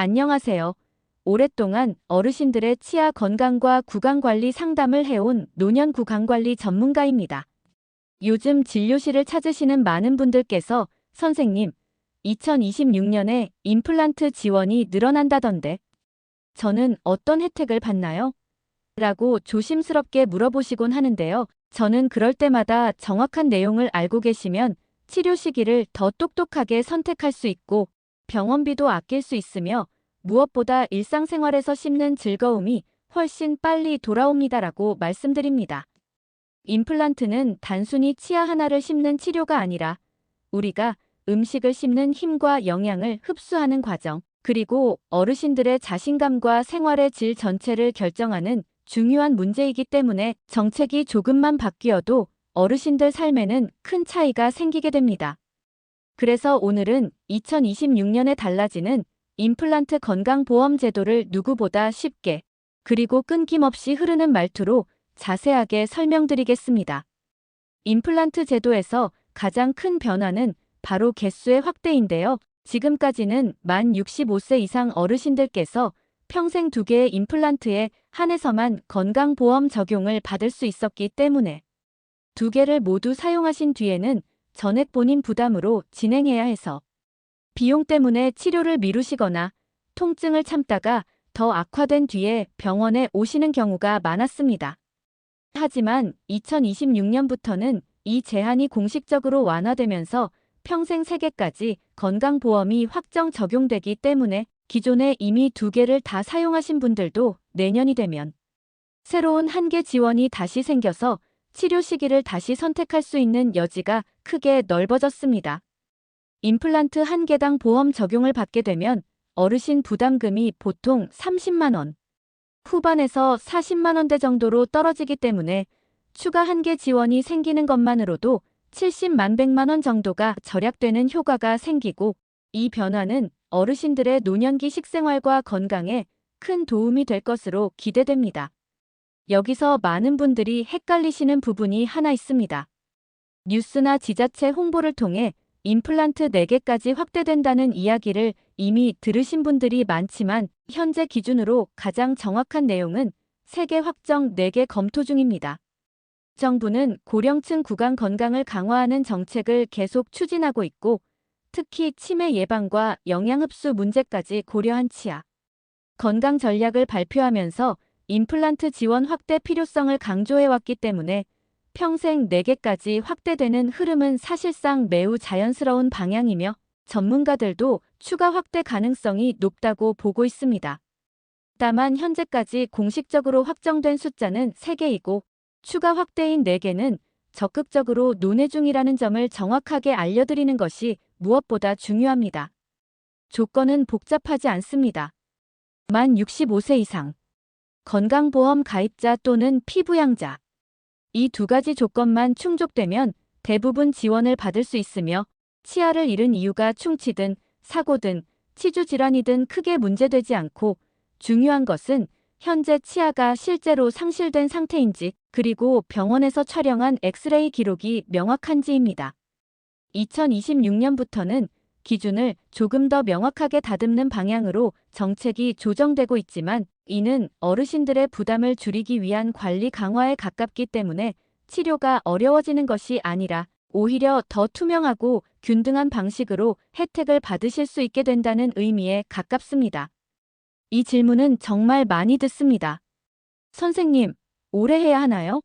안녕하세요. 오랫동안 어르신들의 치아 건강과 구강관리 상담을 해온 노년 구강관리 전문가입니다. 요즘 진료실을 찾으시는 많은 분들께서 선생님, 2026년에 임플란트 지원이 늘어난다던데 저는 어떤 혜택을 받나요? 라고 조심스럽게 물어보시곤 하는데요. 저는 그럴 때마다 정확한 내용을 알고 계시면 치료 시기를 더 똑똑하게 선택할 수 있고 병원비도 아낄 수 있으며 무엇보다 일상생활에서 씹는 즐거움이 훨씬 빨리 돌아옵니다라고 말씀드립니다. 임플란트는 단순히 치아 하나를 씹는 치료가 아니라 우리가 음식을 씹는 힘과 영양을 흡수하는 과정, 그리고 어르신들의 자신감과 생활의 질 전체를 결정하는 중요한 문제이기 때문에 정책이 조금만 바뀌어도 어르신들 삶에는 큰 차이가 생기게 됩니다. 그래서 오늘은 2026년에 달라지는 임플란트 건강보험 제도를 누구보다 쉽게 그리고 끊김없이 흐르는 말투로 자세하게 설명드리겠습니다. 임플란트 제도에서 가장 큰 변화는 바로 개수의 확대인데요. 지금까지는 만 65세 이상 어르신들께서 평생 두 개의 임플란트에 한해서만 건강보험 적용을 받을 수 있었기 때문에 두 개를 모두 사용하신 뒤에는 전액 본인 부담으로 진행해야 해서 비용 때문에 치료를 미루시거나 통증을 참다가 더 악화된 뒤에 병원에 오시는 경우가 많았습니다. 하지만 2026년부터는 이 제한이 공식적으로 완화되면서 평생 3개까지 건강보험이 확정 적용되기 때문에 기존에 이미 두 개를 다 사용하신 분들도 내년이 되면 새로운 한 개 지원이 다시 생겨서 치료 시기를 다시 선택할 수 있는 여지가 크게 넓어졌습니다. 임플란트 한 개당 보험 적용을 받게 되면 어르신 부담금이 보통 30만 원, 후반에서 40만 원대 정도로 떨어지기 때문에 추가 한 개 지원이 생기는 것만으로도 70만 100만 원 정도가 절약되는 효과가 생기고 이 변화는 어르신들의 노년기 식생활과 건강에 큰 도움이 될 것으로 기대됩니다. 여기서 많은 분들이 헷갈리시는 부분이 하나 있습니다. 뉴스나 지자체 홍보를 통해 임플란트 4개까지 확대된다는 이야기를 이미 들으신 분들이 많지만 현재 기준으로 가장 정확한 내용은 3개 확정 4개 검토 중입니다. 정부는 고령층 구강 건강을 강화하는 정책을 계속 추진하고 있고 특히 치매 예방과 영양 흡수 문제까지 고려한 치아 건강 전략을 발표하면서 임플란트 지원 확대 필요성을 강조해왔기 때문에 평생 4개까지 확대되는 흐름은 사실상 매우 자연스러운 방향이며 전문가들도 추가 확대 가능성이 높다고 보고 있습니다. 다만 현재까지 공식적으로 확정된 숫자는 3개이고 추가 확대인 4개는 적극적으로 논의 중이라는 점을 정확하게 알려드리는 것이 무엇보다 중요합니다. 조건은 복잡하지 않습니다. 만 65세 이상, 건강보험 가입자 또는 피부양자. 이 두 가지 조건만 충족되면 대부분 지원을 받을 수 있으며 치아를 잃은 이유가 충치든 사고든 치주질환이든 크게 문제되지 않고 중요한 것은 현재 치아가 실제로 상실된 상태인지 그리고 병원에서 촬영한 엑스레이 기록이 명확한지입니다. 2026년부터는 기준을 조금 더 명확하게 다듬는 방향으로 정책이 조정되고 있지만 이는 어르신들의 부담을 줄이기 위한 관리 강화에 가깝기 때문에 치료가 어려워지는 것이 아니라 오히려 더 투명하고 균등한 방식으로 혜택을 받으실 수 있게 된다는 의미에 가깝습니다. 이 질문은 정말 많이 듣습니다. 선생님, 올해 해야 하나요?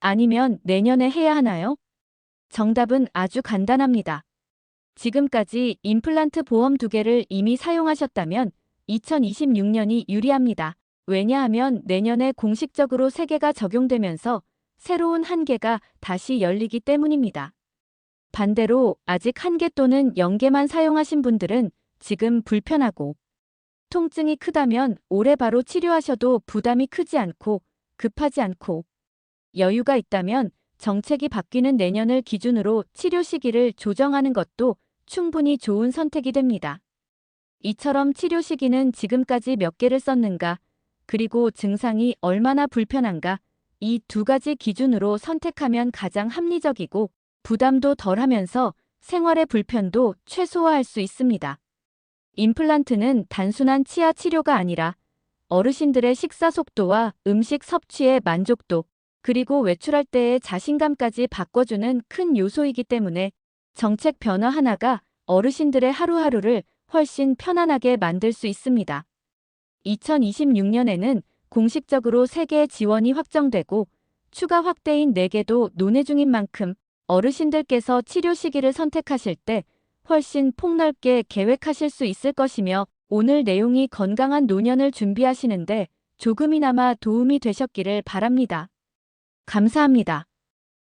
아니면 내년에 해야 하나요? 정답은 아주 간단합니다. 지금까지 임플란트 보험 두 개를 이미 사용하셨다면 2026년이 유리합니다. 왜냐하면 내년에 공식적으로 세 개가 적용되면서 새로운 한 개가 다시 열리기 때문입니다. 반대로 아직 한개 또는 0개만 사용하신 분들은 지금 불편하고 통증이 크다면 올해 바로 치료하셔도 부담이 크지 않고 급하지 않고 여유가 있다면 정책이 바뀌는 내년을 기준으로 치료 시기를 조정하는 것도 충분히 좋은 선택이 됩니다. 이처럼 치료 시기는 지금까지 몇 개를 썼는가, 그리고 증상이 얼마나 불편한가, 이 두 가지 기준으로 선택하면 가장 합리적이고 부담도 덜 하면서 생활의 불편도 최소화할 수 있습니다. 임플란트는 단순한 치아 치료가 아니라 어르신들의 식사 속도와 음식 섭취의 만족도, 그리고 외출할 때의 자신감까지 바꿔주는 큰 요소이기 때문에 정책 변화 하나가 어르신들의 하루하루를 훨씬 편안하게 만들 수 있습니다. 2026년에는 공식적으로 세계 지원이 확정되고 추가 확대인 4개도 논의 중인 만큼 어르신들께서 치료 시기를 선택하실 때 훨씬 폭넓게 계획하실 수 있을 것이며 오늘 내용이 건강한 노년을 준비하시는데 조금이나마 도움이 되셨기를 바랍니다. 감사합니다.